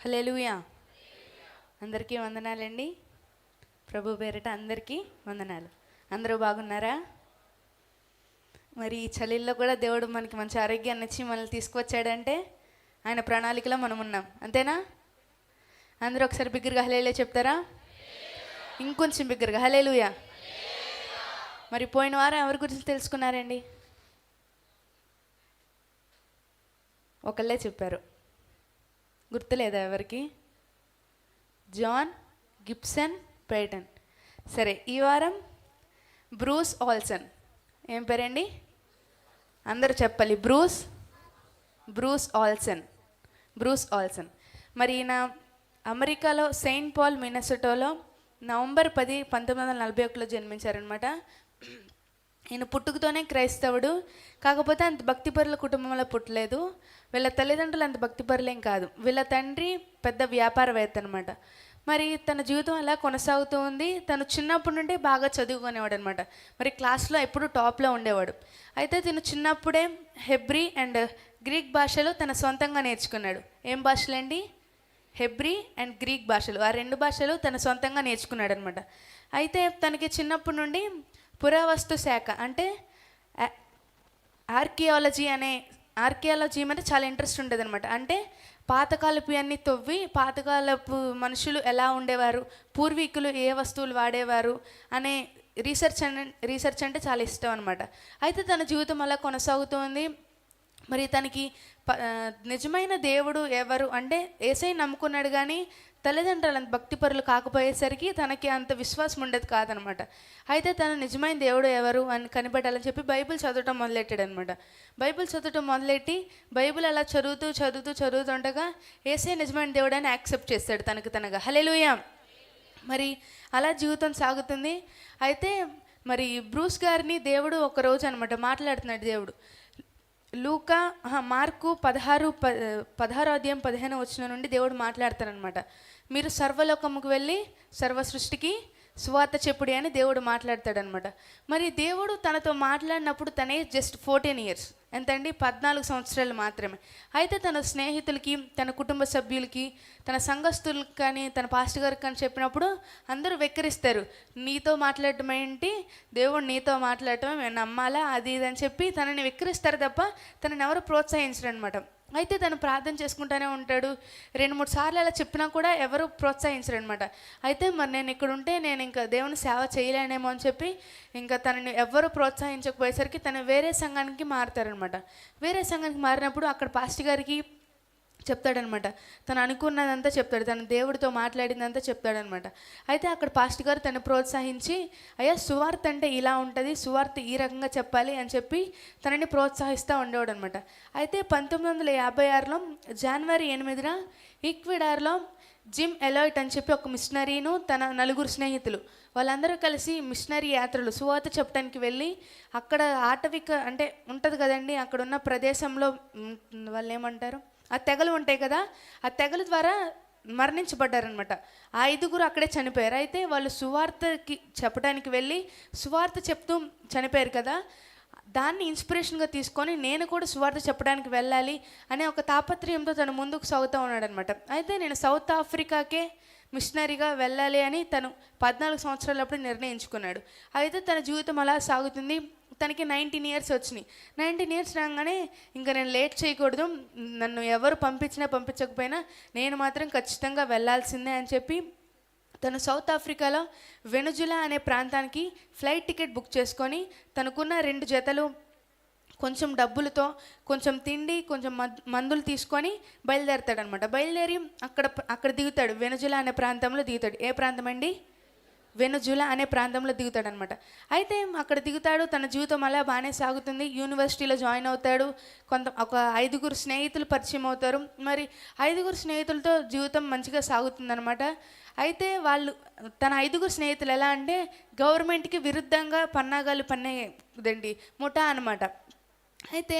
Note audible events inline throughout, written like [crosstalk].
Hallelujah అందరికీ వందనాలండి. ప్రభు పేరిట అందరికీ వందనాలు. అందరూ బాగున్నారా? మరి ఈ చలిల్లో కూడా దేవుడు మనకి మంచి ఆరోగ్యాన్ని ఇచ్చి మనల్ని తీసుకువచ్చాడంటే ఆయన ప్రణాళికలో మనం ఉన్నాం. అంతేనా? అందరూ ఒకసారి బిగ్గరగా హలేలే చెప్తారా? ఇంకొంచెం బిగ్గరగా. హలేలుయా మరి పోయిన వారం ఎవరి గురించి తెలుసుకున్నారండి? ఒకళ్ళే చెప్పారు. గుర్తులేదా ఎవరికి? జాన్ గిప్సన్ పేటన్ సరే ఈ వారం బ్రూస్ ఆల్సన్. ఏం పేరండి? అందరూ చెప్పాలి. Bruce Bruce Olson. Bruce Olson. మరి ఈయన అమెరికాలో సెయింట్ పాల్ మినసటోలో నవంబర్ పది పంతొమ్మిది వందల నలభై ఒకటిలో జన్మించారనమాట ఈయన పుట్టుకతోనే క్రైస్తవుడు. కాకపోతే అంత భక్తిపరుల కుటుంబంలో పుట్టలేదు. వీళ్ళ తల్లిదండ్రులు అంత భక్తిపరులేం కాదు. వీళ్ళ తండ్రి పెద్ద వ్యాపారవేత్త అనమాట మరి తన జీవితం అలా కొనసాగుతూ ఉంది? తను చిన్నప్పటి నుండి బాగా చదువుకునేవాడు అనమాట మరి క్లాస్లో ఎప్పుడు టాప్లో ఉండేవాడు. అయితే తను చిన్నప్పుడే హెబ్రీ అండ్ గ్రీక్ భాషలో తన సొంతంగా నేర్చుకున్నాడు. ఏం భాషలండి? హెబ్రీ అండ్ గ్రీక్ భాషలు. ఆ రెండు భాషలు తన సొంతంగా నేర్చుకున్నాడు అనమాట అయితే తనకి చిన్నప్పటి నుండి పురావస్తు శాఖ అంటే ఆర్కియాలజీ అనే ఆర్కియాలజీ అంటే చాలా ఇంట్రెస్ట్ ఉండేది అనమాట అంటే పాతకాలపు అన్ని తవ్వి పాతకాలపు మనుషులు ఎలా ఉండేవారు పూర్వీకులు ఏ వస్తువులు వాడేవారు అనే రీసెర్చ్ అంటే రీసెర్చ్ అంటే చాలా ఇష్టం అనమాట అయితే తన జీవితం అలా కొనసాగుతుంది. మరి తనకి నిజమైన దేవుడు ఎవరు అంటే ఏసై నమ్ముకున్నాడు కానీ తల్లిదండ్రులు అంత భక్తిపరులు కాకపోయేసరికి తనకి అంత విశ్వాసం ఉండేది కాదనమాట. అయితే తన నిజమైన దేవుడు ఎవరు అని కనిపెట్టాలని చెప్పి బైబిల్ చదవటం మొదలెట్టాడు అనమాట బైబిల్ చదవటం మొదలెట్టి బైబిల్ అలా చదువుతూ చదువుతూ చదువుతుండగా ఏసై నిజమైన దేవుడు అని యాక్సెప్ట్ చేస్తాడు తనకు తనగా. హలేలుయా మరి అలా జీవితం సాగుతుంది. అయితే మరి బ్రూస్ గారిని దేవుడు ఒకరోజు అనమాట మాట్లాడుతున్నాడు దేవుడు. లూకా మార్కు పదహారు ప పదహారు అధ్యాయం పదిహేను వచ్చిన నుండి దేవుడు మాట్లాడతారనమాట మీరు సర్వలోకముకు వెళ్ళి సర్వ సృష్టికి స్వాత చెప్పుడి అని దేవుడు మాట్లాడతాడనమాట మరి దేవుడు తనతో మాట్లాడినప్పుడు తనే జస్ట్ ఫోర్టీన్ ఇయర్స్ ఎంతండి? పద్నాలుగు సంవత్సరాలు మాత్రమే. అయితే తన స్నేహితులకి తన కుటుంబ సభ్యులకి తన సంఘస్థులకి కానీ తన పాస్టర్ గారికి కానీ చెప్పినప్పుడు అందరూ వెక్కిరిస్తారు. నీతో మాట్లాడటం ఏంటి? దేవుడు నీతో మాట్లాడటం మేము నమ్మాలా? అది ఇది అని చెప్పి తనని వెక్కిరిస్తారు తప్ప తనని ఎవరు ప్రోత్సహించరు అనమాట అయితే తను ప్రార్థన చేసుకుంటూనే ఉంటాడు. రెండు మూడు సార్లు అలా చెప్పినా కూడా ఎవరు ప్రోత్సహించరు అనమాట అయితే మరి నేను ఇక్కడ ఉంటే నేను ఇంకా దేవుని సేవ చేయలేనేమో అని చెప్పి ఇంకా తనని ఎవరు ప్రోత్సహించకపోయేసరికి తను వేరే సంఘానికి మారుతారనమాట. వేరే సంఘానికి మారినప్పుడు అక్కడ పాస్టర్ గారికి చెప్తాడనమాట. తను అనుకున్నదంతా చెప్తాడు. తన దేవుడితో మాట్లాడిందంతా చెప్తాడనమాట. అయితే అక్కడ పాస్ట్ గారు తను ప్రోత్సహించి అయ్యా సువార్త అంటే ఇలా ఉంటుంది సువార్త ఈ రకంగా చెప్పాలి అని చెప్పి తనని ప్రోత్సహిస్తూ ఉండేవాడు అనమాట అయితే పంతొమ్మిది వందల యాభై ఆరులో జనవరి ఎనిమిదిన ఈక్విడార్లో జిమ్ ఎలాయిట్ అని చెప్పి ఒక మిషనరీను తన నలుగురు స్నేహితులు వాళ్ళందరూ కలిసి మిషనరీ యాత్రలు సువాత చెప్పడానికి వెళ్ళి అక్కడ ఆటవిక అంటే ఉంటుంది కదండి అక్కడ ఉన్న ప్రదేశంలో వాళ్ళు ఏమంటారు ఆ తెగలు ఉంటాయి కదా ఆ తెగల ద్వారా మరణించబడ్డారనమాట ఆ ఐదుగురు అక్కడే చనిపోయారు. అయితే వాళ్ళు సువార్తకి చెప్పడానికి వెళ్ళి సువార్త చెప్తూ చనిపోయారు కదా దాన్ని ఇన్స్పిరేషన్గా తీసుకొని నేను కూడా సువార్త చెప్పడానికి వెళ్ళాలి అనే ఒక తాపత్రయంతో తను ముందుకు సాగుతూ ఉన్నాడనమాట అయితే నేను సౌత్ ఆఫ్రికాకే మిషనరీగా వెళ్ళాలి అని తను పద్నాలుగు సంవత్సరాలప్పుడు నిర్ణయించుకున్నాడు. అయితే తన జీవితం అలా సాగుతుంది. తనకి నైన్టీన్ ఇయర్స్ వచ్చినాయి. నైన్టీన్ ఇయర్స్ రాగానే ఇంకా నేను లేట్ చేయకూడదు. నన్ను ఎవరు పంపించినా పంపించకపోయినా నేను మాత్రం ఖచ్చితంగా వెళ్ళాల్సిందే అని చెప్పి తను సౌత్ ఆఫ్రికాలో వెనుజులా అనే ప్రాంతానికి ఫ్లైట్ టికెట్ బుక్ చేసుకొని తనకున్న రెండు జతలు కొంచెం డబ్బులతో కొంచెం తిండి కొంచెం మందులు తీసుకొని బయలుదేరతాడనమాట బయలుదేరి అక్కడ అక్కడ దిగుతాడు. వెనుజులా అనే ప్రాంతంలో దిగుతాడు. ఏ ప్రాంతం అండి? వెనుజులా అనే ప్రాంతంలో దిగుతాడనమాట. అయితే అక్కడ దిగుతాడు తన జీవితం అలా బాగానే సాగుతుంది. యూనివర్సిటీలో జాయిన్ అవుతాడు కొంత ఒక ఐదుగురు స్నేహితులు పరిచయం అవుతారు. మరి ఐదుగురు స్నేహితులతో జీవితం మంచిగా సాగుతుందనమాట. అయితే వాళ్ళు తన ఐదుగురు స్నేహితులు ఎలా అంటే గవర్నమెంట్కి విరుద్ధంగా పన్నాగాలు పన్నేదండి ముఠా అనమాట. అయితే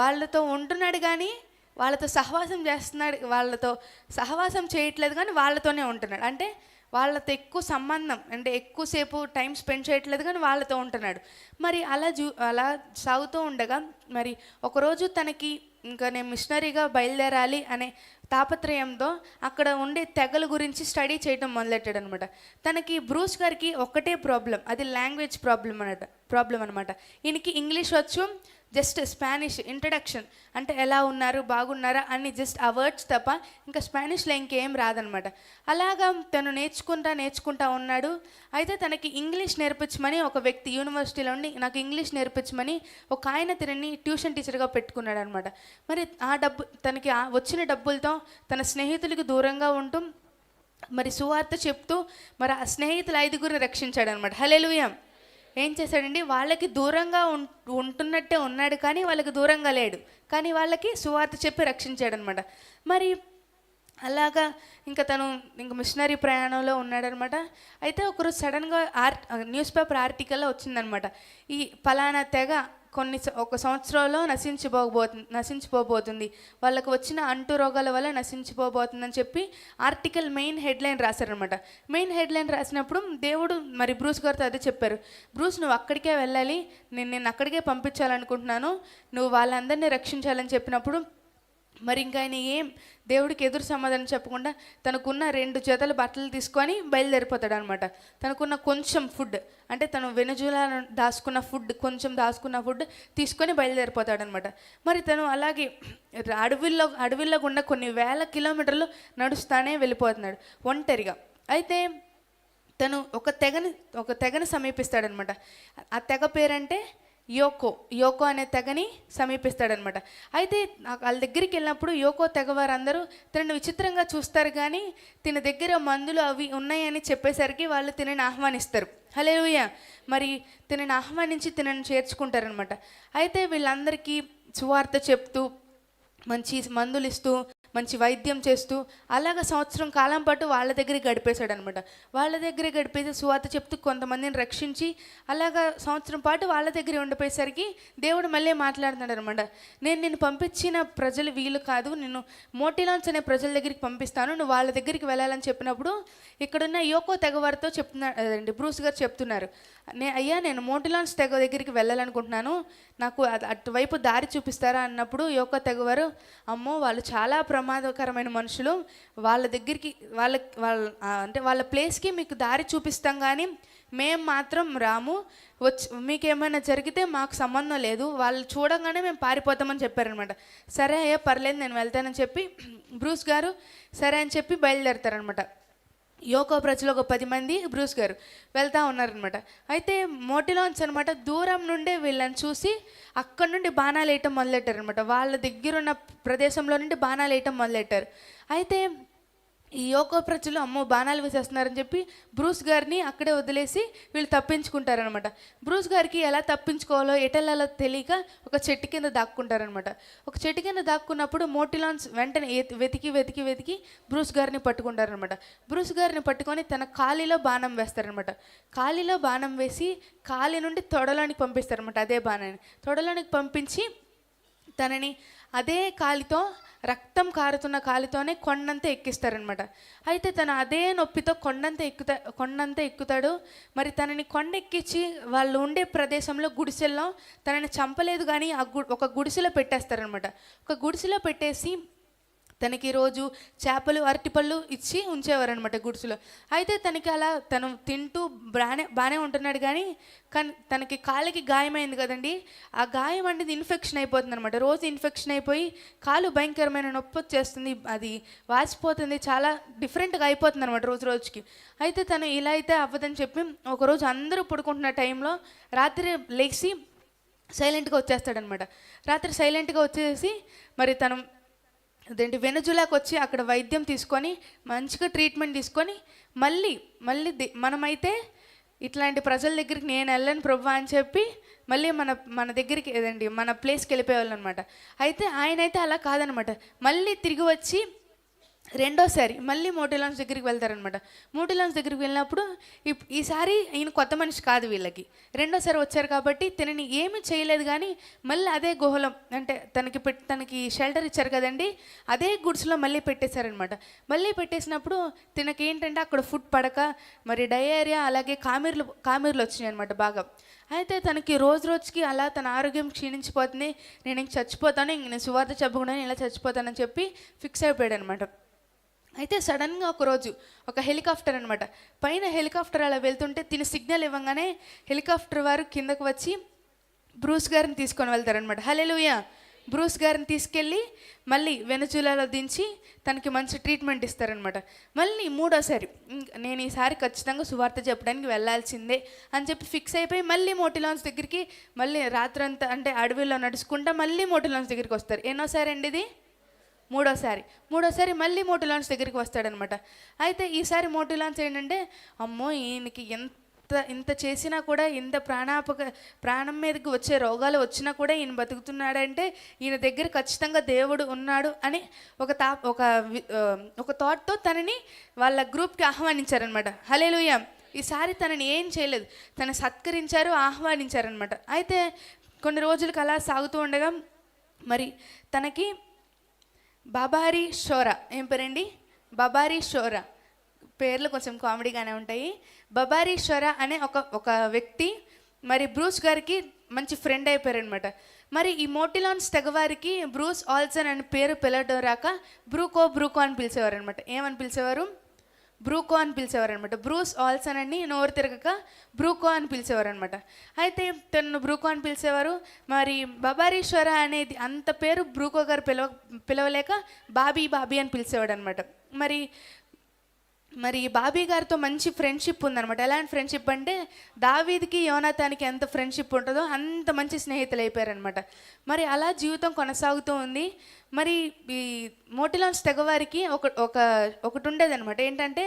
వాళ్ళతో ఉంటున్నాడు కానీ వాళ్ళతో సహవాసం చేస్తున్నాడు వాళ్ళతో సహవాసం చేయట్లేదు కానీ వాళ్ళతోనే ఉంటున్నాడు. అంటే వాళ్ళతో ఎక్కువ సంబంధం అంటే ఎక్కువసేపు టైం స్పెండ్ చేయట్లేదు కానీ వాళ్ళతో ఉంటున్నాడు. మరి అలా జూ అలా సాగుతూ ఉండగా మరి ఒకరోజు తనకి ఇంకా నేను మిషనరీగా బయలుదేరాలి అనే తాపత్రయంతో అక్కడ ఉండే తెగల గురించి స్టడీ చేయడం మొదలెట్టాడు అనమాట తనకి బ్రూస్ గారికి ఒక్కటే ప్రాబ్లం అది లాంగ్వేజ్ ప్రాబ్లం అనమాట ప్రాబ్లం అనమాట ఈయనకి ఇంగ్లీష్ వచ్చు జస్ట్ స్పానిష్ ఇంట్రడక్షన్ అంటే ఎలా ఉన్నారు బాగున్నారా అని జస్ట్ ఆ వర్డ్స్ తప్ప ఇంకా స్పానిష్లో ఇంకేం రాదనమాట. అలాగా తను నేర్చుకుంటా నేర్చుకుంటా ఉన్నాడు. అయితే తనకి ఇంగ్లీష్ నేర్పించమని ఒక వ్యక్తి యూనివర్సిటీలో ఉండి నాకు ఇంగ్లీష్ నేర్పించమని ఒక ఆయన తినని ట్యూషన్ టీచర్గా పెట్టుకున్నాడు అనమాట మరి ఆ డబ్బు తనకి ఆ వచ్చిన డబ్బులతో తన స్నేహితులకి దూరంగా ఉంటూ మరి సువార్త చెప్తూ మరి ఆ స్నేహితులు ఐదుగురిని రక్షించాడు అనమాట హలెలుయం ఏం చేశాడండి? వాళ్ళకి దూరంగా ఉం ఉంటున్నట్టే ఉన్నాడు కానీ వాళ్ళకి దూరంగా లేడు. కానీ వాళ్ళకి సువార్త చెప్పి రక్షించాడనమాట. మరి అలాగా ఇంకా తను ఇంక మిషనరీ ప్రయాణంలో ఉన్నాడనమాట. అయితే ఒకరోజు సడన్గా ఆర్ట్ న్యూస్ పేపర్ ఆర్టికల్లో వచ్చిందనమాట. ఈ ఫలానా తెగ కొన్ని ఒక సంవత్సరంలో నశించిపోబోతుంది నశించిపోబోతుంది. వాళ్ళకు వచ్చిన అంటు రోగాల వల్ల నశించిపోబోతుందని చెప్పి ఆర్టికల్ మెయిన్ హెడ్లైన్ రాశారనమాట మెయిన్ హెడ్లైన్ రాసినప్పుడు దేవుడు మరి బ్రూస్ గారితో అదే చెప్పారు. బ్రూస్ నువ్వు అక్కడికే వెళ్ళాలి. నేను నేను అక్కడికే పంపించాలనుకుంటున్నాను. నువ్వు వాళ్ళందరినీ రక్షించాలని చెప్పినప్పుడు మరి ఇంకా ఆయన ఏం దేవుడికి ఎదురు సమాధానం చెప్పకుండా తనకున్న రెండు జతల బట్టలు తీసుకొని బయలుదేరిపోతాడు అనమాట తనకున్న కొంచెం ఫుడ్ అంటే తను వెనుజులా దాచుకున్న ఫుడ్ కొంచెం దాచుకున్న ఫుడ్ తీసుకొని బయలుదేరిపోతాడు అనమాట మరి తను అలాగే అడవిలో అడవిలో గుండా కొన్ని వేల కిలోమీటర్లు నడుస్తానే వెళ్ళిపోతున్నాడు ఒంటరిగా. అయితే తను ఒక తెగని ఒక తెగని సమీపిస్తాడనమాట. ఆ తెగ పేరంటే యోకో యోకో అనే తెగని సమీపిస్తాడనమాట. అయితే వాళ్ళ దగ్గరికి వెళ్ళినప్పుడు యోకో తెగ వారందరూ తనను విచిత్రంగా చూస్తారు కానీ తిన దగ్గర మందులు అవి ఉన్నాయని చెప్పేసరికి వాళ్ళు తినని ఆహ్వానిస్తారు. హలేలుయ మరి తినని ఆహ్వానించి తినని చేర్చుకుంటారనమాట. అయితే వీళ్ళందరికీ సువార్త చెప్తూ మంచి మందులు ఇస్తూ మంచి వైద్యం చేస్తూ అలాగ సంవత్సరం కాలం పాటు వాళ్ళ దగ్గర గడిపేశాడు అనమాట వాళ్ళ దగ్గర గడిపేసి సువాత చెప్తూ కొంతమందిని రక్షించి అలాగా సంవత్సరం పాటు వాళ్ళ దగ్గర ఉండిపోయేసరికి దేవుడు మళ్ళీ మాట్లాడుతున్నాడు అనమాట నేను నిన్ను పంపించిన ప్రజలు వీలు కాదు నేను మోటిలాన్స్ అనే ప్రజల దగ్గరికి పంపిస్తాను నువ్వు వాళ్ళ దగ్గరికి వెళ్ళాలని చెప్పినప్పుడు ఇక్కడున్న యోకో తెగవారితో చెప్తున్నా అదండి బ్రూస్ గారు చెప్తున్నారు. నే అయ్యా నేను మోటిలాన్స్ తెగ దగ్గరికి వెళ్ళాలనుకుంటున్నాను. నాకు అటువైపు దారి చూపిస్తారా అన్నప్పుడు యొక్క తెగవారు అమ్మో వాళ్ళు చాలా ప్రమాదకరమైన మనుషులు. వాళ్ళ దగ్గరికి వాళ్ళ వాళ్ళ అంటే వాళ్ళ ప్లేస్కి మీకు దారి చూపిస్తాం కానీ మేము మాత్రం రాము. వచ్చి మీకేమైనా జరిగితే మాకు సంబంధం లేదు. వాళ్ళు చూడంగానే మేము పారిపోతామని చెప్పారనమాట. సరే అయ్యా పర్లేదు నేను వెళ్తానని చెప్పి [clears throat] బ్రూస్ గారు సరే అని చెప్పి బయలుదేరతారనమాట. యోకో ప్రజలు ఒక పది మంది బ్రూస్ గారు వెళ్తా ఉన్నారనమాట అయితే మోటిలోన్స్ అనమాట దూరం నుండే వీళ్ళని చూసి అక్కడ నుండి బాణాలు వేయటం మొదలెట్టారు అనమాట వాళ్ళ దగ్గర ఉన్న ప్రదేశంలో నుండి బాణాలు వేయటం మొదలెట్టారు. అయితే ఈ యోకో ప్రజలు అమ్మో బాణాలు వేసేస్తున్నారని చెప్పి బ్రూస్ గారిని అక్కడే వదిలేసి వీళ్ళు తప్పించుకుంటారనమాట బ్రూస్ గారికి ఎలా తప్పించుకోవాలో ఎటెళ్ళాలో తెలియక ఒక చెట్టు కింద దాక్కుంటారనమాట ఒక చెట్టు కింద దాక్కున్నప్పుడు మోటిలాన్స్ వెంటనే వెతికి వెతికి వెతికి బ్రూస్ గారిని పట్టుకుంటారనమాట బ్రూస్ గారిని పట్టుకొని తన కాలిలో బాణం వేస్తారనమాట కాలిలో బాణం వేసి కాలి నుండి తొడలోనికి పంపిస్తారనమాట అదే బాణాన్ని. తొడలోనికి పంపించి తనని అదే కాలితో రక్తం కారుతున్న కాలితోనే కొండంతా ఎక్కిస్తారనమాట అయితే తను అదే నొప్పితో కొండంతా ఎక్కుతా కొండంతా ఎక్కుతాడు. మరి తనని కొండెక్కించి వాళ్ళు ఉండే ప్రదేశంలో గుడిసెల్లో తనని చంపలేదు కానీ ఆ గు ఒక గుడిసెలో పెట్టేస్తారనమాట ఒక గుడిసెలో పెట్టేసి తనకి రోజు చేపలు అరటిపళ్ళు ఇచ్చి ఉంచేవారనమాట గుడిసెలో. అయితే తనకి అలా తను తింటూ బాగానే బాగానే ఉంటున్నాడు కానీ కానీ తనకి కాలికి గాయమైంది కదండి. ఆ గాయం అనేది ఇన్ఫెక్షన్ అయిపోతుంది అనమాట రోజు ఇన్ఫెక్షన్ అయిపోయి కాలు భయంకరమైన నొప్పి వచ్చేస్తుంది. అది వాసిపోతుంది చాలా డిఫరెంట్గా అయిపోతుంది అనమాట రోజు రోజుకి. అయితే తను ఇలా అయితే అవ్వదని చెప్పి ఒకరోజు అందరూ పడుకుంటున్న టైంలో రాత్రి లేచి సైలెంట్గా వచ్చేస్తాడనమాట రాత్రి సైలెంట్గా వచ్చేసి మరి తను అదేంటి వెనుజులాకి వచ్చి అక్కడ వైద్యం తీసుకొని మంచిగా ట్రీట్మెంట్ తీసుకొని మళ్ళీ మళ్ళీ మనమైతే ఇట్లాంటి ప్రజల దగ్గరికి నేను వెళ్ళను ప్రభు అని చెప్పి మళ్ళీ మన మన దగ్గరికి ఏదండి మన ప్లేస్కి వెళ్ళిపోయేవాళ్ళు అనమాట అయితే ఆయన అయితే అలా కాదనమాట. మళ్ళీ తిరిగి వచ్చి రెండోసారి మళ్ళీ మోటిలాన్స్ దగ్గరికి వెళ్తారనమాట మోటిలాన్స్ దగ్గరికి వెళ్ళినప్పుడు ఈసారి ఈయన కొత్త మనిషి కాదు వీళ్ళకి. రెండోసారి వచ్చారు కాబట్టి తనని ఏమి చేయలేదు కానీ మళ్ళీ అదే గుహలో అంటే తనకి పెట్ తనకి షెల్టర్ ఇచ్చారు కదండి అదే గుడ్స్లో మళ్ళీ పెట్టేశారనమాట మళ్ళీ పెట్టేసినప్పుడు తనకి ఏంటంటే అక్కడ ఫుడ్ పడక మరి డయేరియా అలాగే కామెర్లు కామెర్లు వచ్చినాయి అనమాట బాగా. అయితే తనకి రోజు రోజుకి అలా తన ఆరోగ్యం క్షీణించిపోతుంది నేను ఇంక చచ్చిపోతాను ఇంక నేను సువార్త చెప్పకుండా ఇలా చచ్చిపోతానని చెప్పి ఫిక్స్ అయిపోయాడు అనమాట అయితే సడన్గా ఒకరోజు ఒక హెలికాప్టర్ అనమాట పైన హెలికాప్టర్ అలా వెళ్తుంటే తిని సిగ్నల్ ఇవ్వగానే హెలికాప్టర్ వారు కిందకు వచ్చి బ్రూస్ గారిని తీసుకొని వెళ్తారనమాట హలెలుయా బ్రూస్ గారిని తీసుకెళ్ళి మళ్ళీ వెనుజులాలో దించి తనకి మంచి ట్రీట్మెంట్ ఇస్తారనమాట మళ్ళీ మూడోసారి నేను ఈసారి ఖచ్చితంగా సువార్త చెప్పడానికి వెళ్ళాల్సిందే అని చెప్పి ఫిక్స్ అయిపోయి మళ్ళీ మోటిలాన్స్ దగ్గరికి మళ్ళీ రాత్రంతా అంటే అడవిలో నడుచుకుంటా మళ్ళీ మోటిలాన్స్ దగ్గరికి వస్తారు. ఎన్నోసారి అండి ఇది? మూడోసారి. మూడోసారి మళ్ళీ మోటిలాన్స్ దగ్గరికి వస్తాడనమాట. అయితే ఈసారి మోటిలాన్స్ ఏంటంటే అమ్మో ఈయనకి ఎంత ఇంత చేసినా కూడా ఇంత ప్రాణాపక ప్రాణం మీదకి వచ్చే రోగాలు వచ్చినా కూడా ఈయన బతుకుతున్నాడంటే ఈయన దగ్గర ఖచ్చితంగా దేవుడు ఉన్నాడు అని ఒక తా ఒక ఒక థాట్తో తనని వాళ్ళ గ్రూప్కి ఆహ్వానించారనమాట. హలేలుయ ఈసారి తనని ఏం చేయలేదు. తను సత్కరించారు ఆహ్వానించారనమాట. అయితే కొన్ని రోజులకు అలా సాగుతూ ఉండగా మరి తనకి బాబారి షోరా. ఏం పేరండి? బబారి షోరా. పేర్లు కొంచెం కామెడీగానే ఉంటాయి. బబారి షోరా అనే ఒక ఒక వ్యక్తి మరి బ్రూస్ గారికి మంచి ఫ్రెండ్ అయిపోయారనమాట మరి ఈ మోటిలాన్స్ తెగవారికి బ్రూస్ ఆల్సన్ అనే పేరు పిలవడం రాక బ్రూకో బ్రూకో అని పిలిచేవారు అనమాట ఏమని పిలిచేవారు? బ్రూకో అని పిలిచేవారనమాట బ్రూస్ ఆల్సన్ అని నోరు తిరగక బ్రూకో అని పిలిచేవారనమాట అయితే తను బ్రూకో అని పిలిచేవారు. మరి బబారీశ్వర అనేది అంత పేరు బ్రూకో గారు పిలవ పిలవలేక బాబీ బాబీ అని పిలిచేవాడు అనమాట మరి మరి బాబీ గారితో మంచి ఫ్రెండ్షిప్ ఉందనమాట ఎలాంటి ఫ్రెండ్షిప్ అంటే దావీద్కి యోనాథానికి ఎంత ఫ్రెండ్షిప్ ఉంటుందో అంత మంచి స్నేహితులు అయిపోయారనమాట మరి అలా జీవితం కొనసాగుతూ ఉంది. మరి ఈ మోటిలాన్స్ తెగవారికి ఒక ఒక ఒకటి ఉండేదనమాట ఏంటంటే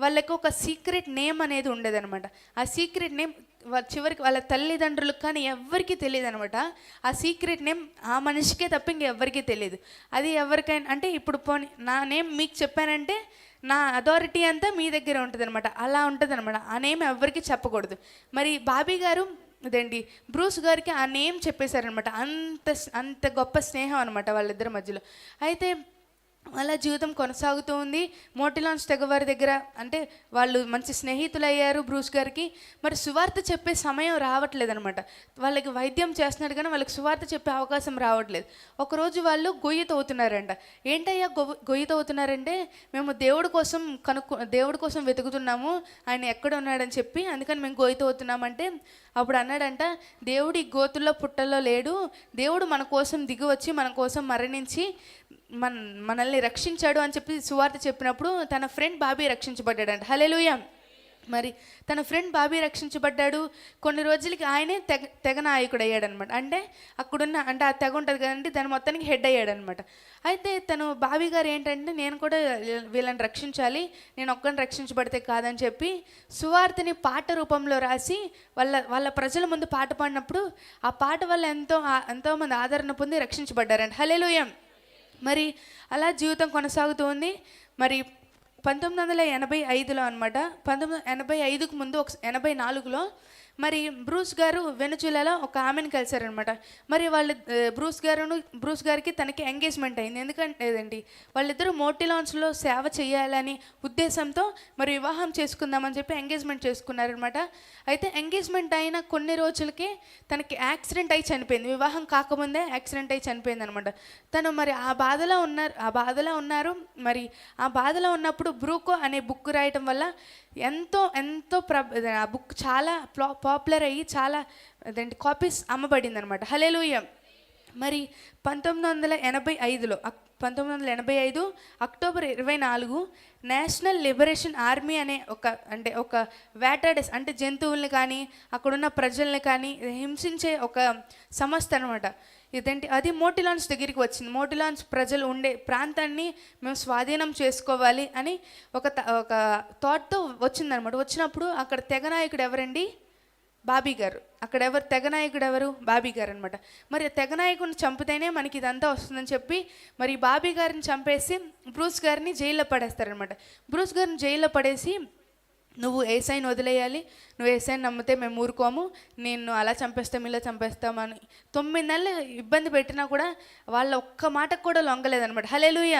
వాళ్ళకి ఒక సీక్రెట్ నేమ్ అనేది ఉండేదనమాట ఆ సీక్రెట్ నేమ్ చివరికి వాళ్ళ తల్లిదండ్రులకు కానీ ఎవరికీ తెలియదు అనమాట ఆ సీక్రెట్ నేమ్ ఆ మనిషికే తప్ప ఇంకెవ్వరికీ తెలియదు. అది ఎవరికైనా అంటే ఇప్పుడు పోనీ నా నేమ్ మీకు చెప్పానంటే నా అథారిటీ అంతా మీ దగ్గర ఉంటుంది అనమాట అలా ఉంటుంది అనమాట ఆ నేమ్ ఎవరికి చెప్పకూడదు. మరి బాబీ గారు ఇదండి బ్రూస్ గారికి ఆ నేమ్ చెప్పేశారనమాట అంత అంత గొప్ప స్నేహం అనమాట వాళ్ళిద్దరి మధ్యలో. అయితే అలా జీవితం కొనసాగుతూ ఉంది. మోటిలాన్స్ తెగవారి దగ్గర అంటే వాళ్ళు మంచి స్నేహితులు అయ్యారు బ్రూస్ గారికి. మరి సువార్త చెప్పే సమయం రావట్లేదు అనమాట వాళ్ళకి వైద్యం చేస్తున్నాడు కానీ వాళ్ళకి సువార్త చెప్పే అవకాశం రావట్లేదు. ఒకరోజు వాళ్ళు గొయ్యి తవ్వుతున్నారంట ఏంటయ్యా గొ గొయ్యి తవ్వుతున్నారంటే మేము దేవుడి కోసం కనుక్కు దేవుడి కోసం వెతుకుతున్నాము. ఆయన ఎక్కడ ఉన్నాడని చెప్పి అందుకని మేము గొయ్యి తవ్వుతున్నామంటే అప్పుడు అన్నాడంట దేవుడు ఈ గోతుల్లో పుట్టల్లో లేడు. దేవుడు మన కోసం దిగి వచ్చి మన కోసం మరణించి మన మనల్ని రక్షించాడు అని చెప్పి సువార్త చెప్పినప్పుడు తన ఫ్రెండ్ బాబీ రక్షించబడ్డాడంట. హలేలుయ మరి తన ఫ్రెండ్ బాబీ రక్షించబడ్డాడు. కొన్ని రోజులకి ఆయనే తెగ తెగ నాయకుడు అయ్యాడనమాట అంటే అక్కడున్న అంటే ఆ తెగ ఉంటుంది కదండి దాని మొత్తానికి హెడ్ అయ్యాడనమాట. అయితే తను బాబీ గారు ఏంటంటే నేను కూడా వీళ్ళని రక్షించాలి నేను ఒక్కరిని రక్షించబడితే కాదని చెప్పి సువార్తని పాట రూపంలో రాసి వాళ్ళ వాళ్ళ ప్రజల ముందు పాట పాడినప్పుడు ఆ పాట వల్ల ఎంతో ఎంతోమంది ఆదరణ పొంది రక్షించబడ్డారంట. హలేలుయం మరి అలా జీవితం కొనసాగుతూ ఉంది. మరి పంతొమ్మిది వందల ఎనభై ఐదులో అనమాట పంతొమ్మిది ఎనభై ఐదుకు ముందు ఒక ఎనభై నాలుగులో మరి బ్రూస్ గారు వెనుజులాలో ఒక ఆమెను కలిశారనమాట మరి వాళ్ళు బ్రూస్ గారును బ్రూస్ గారికి తనకి ఎంగేజ్మెంట్ అయింది. ఎందుకంటే ఏదండి? వాళ్ళిద్దరూ మోటిలాన్స్లో సేవ చేయాలని ఉద్దేశంతో మరి వివాహం చేసుకుందామని చెప్పి ఎంగేజ్మెంట్ చేసుకున్నారనమాట అయితే ఎంగేజ్మెంట్ అయిన కొన్ని రోజులకే తనకి యాక్సిడెంట్ అయి చనిపోయింది. వివాహం కాకముందే యాక్సిడెంట్ అయి చనిపోయింది అనమాట తను మరి ఆ బాధలో ఉన్నారు ఆ బాధలో ఉన్నారు. మరి ఆ బాధలో ఉన్నప్పుడు బ్రూకో అనే బుక్ రాయటం వల్ల ఎంతో ఎంతో ప్ర ఆ బుక్ చాలా పాపులర్ అయ్యి చాలా అదేంటి కాపీస్ అమ్మబడింది అనమాట హలేలుయ మరి పంతొమ్మిది వందల ఎనభై ఐదులో పంతొమ్మిది వందల ఎనభై ఐదు అక్టోబర్ ఇరవై నాలుగు నేషనల్ లిబరేషన్ ఆర్మీ అనే ఒక అంటే ఒక వేటాడెస్ అంటే జంతువుల్ని కానీ అక్కడున్న ప్రజల్ని కానీ హింసించే ఒక సంస్థ అనమాట ఇదేంటి అది మోటిలాన్స్ దగ్గరికి వచ్చింది. మోటిలాన్స్ ప్రజలు ఉండే ప్రాంతాన్ని మేము స్వాధీనం చేసుకోవాలి అని ఒక ఒక థాట్తో వచ్చిందనమాట. వచ్చినప్పుడు అక్కడ తెగ నాయకుడు ఎవరండి? బాబీ గారు. అక్కడ ఎవరు తెగ నాయకుడు ఎవరు బాబీ గారు అనమాట మరి తెగ నాయకుడిని చంపితేనే మనకి ఇదంతా వస్తుందని చెప్పి మరి బాబీ గారిని చంపేసి బ్రూస్ గారిని జైల్లో పడేస్తారనమాట బ్రూస్ గారిని జైల్లో పడేసి నువ్వు ఏసైని వదిలేయాలి? నువ్వు ఏసైని నమ్మితే మేము ఊరుకోము. నేను అలా చంపేస్తాం ఇలా చంపేస్తామని తొమ్మిది నెలలు ఇబ్బంది పెట్టినా కూడా వాళ్ళ ఒక్క మాటకు కూడా లొంగలేదనమాట హలేలుయ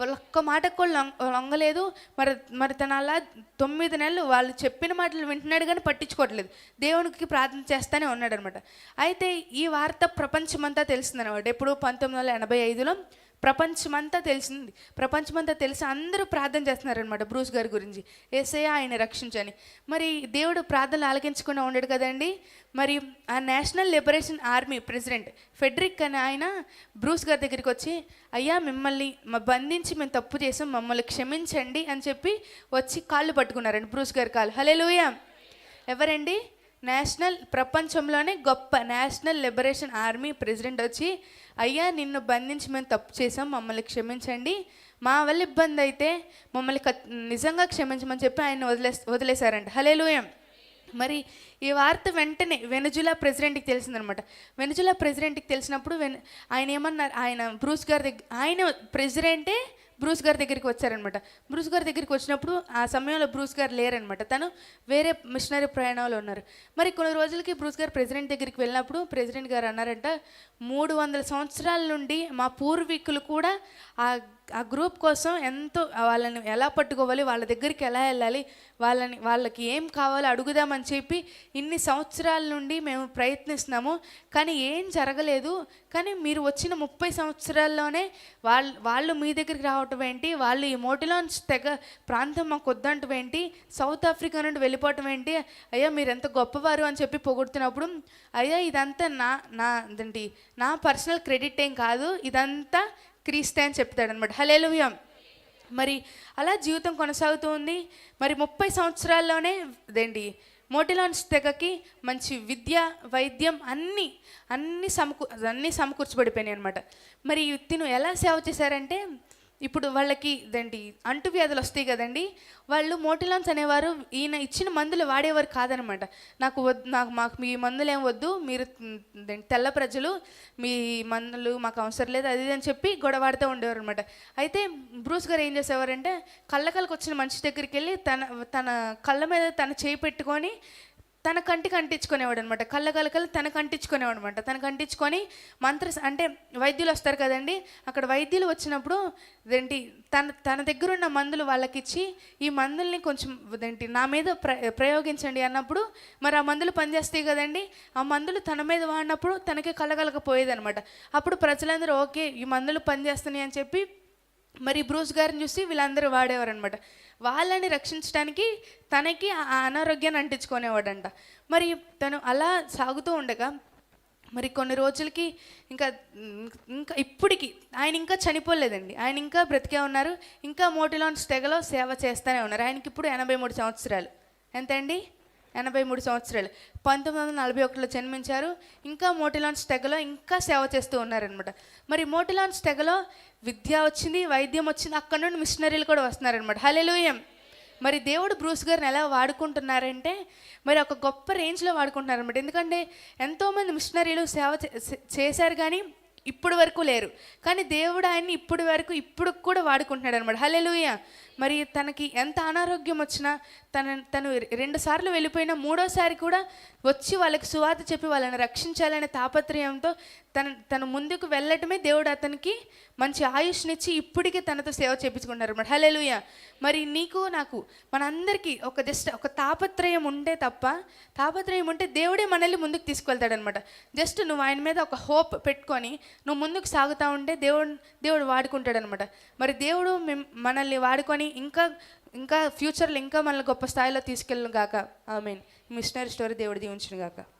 వాళ్ళ ఒక్క మాటకు కూడా లొంగ లొంగలేదు. మరి మరి తన అలా తొమ్మిది నెలలు వాళ్ళు చెప్పిన మాటలు వింటున్నాడు కానీ పట్టించుకోవట్లేదు. దేవునికి ప్రార్థన చేస్తానే ఉన్నాడనమాట అయితే ఈ వార్త ప్రపంచమంతా తెలిసిందనమాట ఎప్పుడు పంతొమ్మిది వందల ఎనభై ఐదులో ప్రపంచమంతా తెలిసింది. ప్రపంచమంతా తెలిసి అందరూ ప్రార్థన చేస్తున్నారనమాట బ్రూస్ గారి గురించి. ఏసయ్య ఆయన రక్షించని. మరి దేవుడు ప్రార్థనలు ఆలకించకుండా ఉండడు కదండి. మరి ఆ national liberation army president Frederick అని ఆయన బ్రూస్ గారి దగ్గరికి వచ్చి అయ్యా మిమ్మల్ని మా బంధించి మేము తప్పు చేసాం మమ్మల్ని క్షమించండి అని చెప్పి వచ్చి కాళ్ళు పట్టుకున్నారండి బ్రూస్ గారి కాళ్ళు. హలే ఎవరండి? నేషనల్ ప్రపంచంలోనే గొప్ప నేషనల్ లిబరేషన్ ఆర్మీ ప్రెసిడెంట్ వచ్చి అయ్యా నిన్ను బంధించి మేము తప్పు చేసాం మమ్మల్ని క్షమించండి. మా వల్ల ఇబ్బంది అయితే మమ్మల్ని నిజంగా క్షమించమని చెప్పి ఆయన వదిలే వదిలేశారంట. హలే మరి ఈ వార్త వెంటనే వెనుజులా ప్రెసిడెంట్కి తెలిసిందనమాట. వెనుజులా ప్రెసిడెంట్కి తెలిసినప్పుడు వెన్ ఆయన ఏమన్నారు ఆయన బ్రూస్ గారి దగ్గర ఆయన ప్రెసిడెంటే బ్రూస్ గారి దగ్గరికి వచ్చారనమాట. బ్రూస్ గారి దగ్గరికి వచ్చినప్పుడు ఆ సమయంలో బ్రూస్ గారు లేరనమాట. తను వేరే మిషనరీ ప్రయాణంలో ఉన్నారు. మరి కొన్ని రోజులకి బ్రూస్ గారు ప్రెసిడెంట్ దగ్గరికి వెళ్ళినప్పుడు ప్రెసిడెంట్ గారు అన్నారంట మూడు వందల సంవత్సరాల నుండి మా పూర్వీకులు కూడా ఆ ఆ గ్రూప్ కోసం ఎంతో వాళ్ళని ఎలా పట్టుకోవాలి వాళ్ళ దగ్గరికి ఎలా వెళ్ళాలి వాళ్ళని వాళ్ళకి ఏం కావాలో అడుగుదామని చెప్పి ఇన్ని సంవత్సరాల నుండి మేము ప్రయత్నిస్తున్నాము. కానీ ఏం జరగలేదు. కానీ మీరు వచ్చిన ముప్పై సంవత్సరాల్లోనే వాళ్ళు వాళ్ళు మీ దగ్గరికి రావటం ఏంటి వాళ్ళు ఈ మోటిలాన్స్ తెగ ప్రాంతం మాకు వద్దంటం ఏంటి సౌత్ ఆఫ్రికా నుండి వెళ్ళిపోవటం ఏంటి అయ్యా మీరు ఎంత గొప్పవారు అని చెప్పి పొగుడుతున్నప్పుడు అయ్యా ఇదంతా నా నా అదేంటి నా పర్సనల్ క్రెడిట్ ఏం కాదు ఇదంతా క్రీస్తే అని చెప్తాడు అనమాట హలేలుయం మరి అలా జీవితం కొనసాగుతూ ఉంది. మరి ముప్పై సంవత్సరాల్లోనే అదేంటి మోటిలాన్స్ తెగకి మంచి విద్య వైద్యం అన్నీ అన్నీ సమకూ అన్నీ సమకూర్చబడిపోయినాయి అనమాట మరి తిను ఎలా సేవ చేశారంటే ఇప్పుడు వాళ్ళకి ఇదండి అంటువ్యాధులు వస్తాయి కదండి వాళ్ళు మోటిలాన్స్ అనేవారు ఈయన ఇచ్చిన మందులు వాడేవారు కాదనమాట. నాకు వద్దు నాకు మాకు మీ మందులు ఏం వద్దు మీరు తెల్ల ప్రజలు మీ మందులు మాకు అవసరం లేదు అది ఇది అని చెప్పి గొడవాడుతూ ఉండేవారు అనమాట అయితే బ్రూస్ గారు ఏం చేసేవారంటే కళ్ళకలకు వచ్చిన మనిషి దగ్గరికి వెళ్ళి తన తన కళ్ళ మీద తన చేయి పెట్టుకొని తన కంటికి అంటించుకునేవాడు అనమాట కళ్ళ కలకలు తనకు అంటించుకునేవాడు అనమాట తనకు అంటించుకొని మంత్ర అంటే వైద్యులు వస్తారు కదండి అక్కడ వైద్యులు వచ్చినప్పుడు ఏంటి తన తన దగ్గర ఉన్న మందులు వాళ్ళకిచ్చి ఈ మందుల్ని కొంచెం ఏంటి నా మీద ప్ర ప్రయోగించండి అన్నప్పుడు మరి ఆ మందులు పనిచేస్తాయి కదండి ఆ మందులు తన మీద వాడినప్పుడు తనకే కలగలకపోయేది అనమాట అప్పుడు ప్రజలందరూ ఓకే ఈ మందులు పనిచేస్తున్నాయి అని చెప్పి మరి బ్రూస్ గారిని చూసి వీళ్ళందరూ వాడేవారు అనమాట వాళ్ళని రక్షించడానికి తనకి ఆ అనారోగ్యాన్ని అంటించుకునేవాడంట. మరి తను అలా సాగుతూ ఉండగా మరి కొన్ని రోజులకి ఇంకా ఇంకా ఇప్పటికి ఆయన ఇంకా చనిపోలేదండి. ఆయన ఇంకా బ్రతికే ఉన్నారు. ఇంకా మోటిలోని తెగలో సేవ చేస్తూనే ఉన్నారు. ఆయనకి ఇప్పుడు ఎనభై మూడు సంవత్సరాలు. ఎంత అండి ఎనభై మూడు సంవత్సరాలు. పంతొమ్మిది వందల నలభై ఒకటిలో జన్మించారు. ఇంకా మోటిలాన్స్ తెగలో ఇంకా సేవ చేస్తూ ఉన్నారనమాట మరి మోటిలాన్స్ తెగలో విద్య వచ్చింది వైద్యం వచ్చింది అక్కడ నుండి మిషనరీలు కూడా వస్తున్నారనమాట హలెలుయం మరి దేవుడు బ్రూస్ గారిని ఎలా వాడుకుంటున్నారంటే మరి ఒక గొప్ప రేంజ్లో వాడుకుంటున్నారనమాట ఎందుకంటే ఎంతోమంది మిషనరీలు సేవ చే- చేశారు కానీ ఇప్పుడు వరకు లేరు. కానీ దేవుడు ఆయన్ని ఇప్పుడు వరకు ఇప్పుడు కూడా వాడుకుంటున్నాడు అనమాట హలెలుయ మరి తనకి ఎంత అనారోగ్యం వచ్చినా తన తను రెండు సార్లు వెళ్ళిపోయినా మూడోసారి కూడా వచ్చి వాళ్ళకి సువాత చెప్పి వాళ్ళని రక్షించాలనే తాపత్రయంతో తన తను ముందుకు వెళ్ళటమే దేవుడు అతనికి మంచి ఆయుష్నిచ్చి ఇప్పటికీ తనతో సేవ చేపించుకుంటారు అనమాట హలేలుయ మరి నీకు నాకు మనందరికీ ఒక జస్ట్ ఒక తాపత్రయం ఉంటే తప్ప తాపత్రయం ఉంటే దేవుడే మనల్ని ముందుకు తీసుకెళ్తాడనమాట జస్ట్ నువ్వు ఆయన మీద ఒక హోప్ పెట్టుకొని నువ్వు ముందుకు సాగుతూ ఉంటే దేవుడు దేవుడు వాడుకుంటాడనమాట మరి దేవుడు మిమ్- మనల్ని వాడుకొని ఇంకా ఇంకా ఫ్యూచర్లో ఇంకా మనల్ని గొప్ప స్థాయిలో తీసుకెళ్ళను గాక. ఐ మీన్ మిషనరీ స్టోరీ దేవుడు దీవించిన గాక.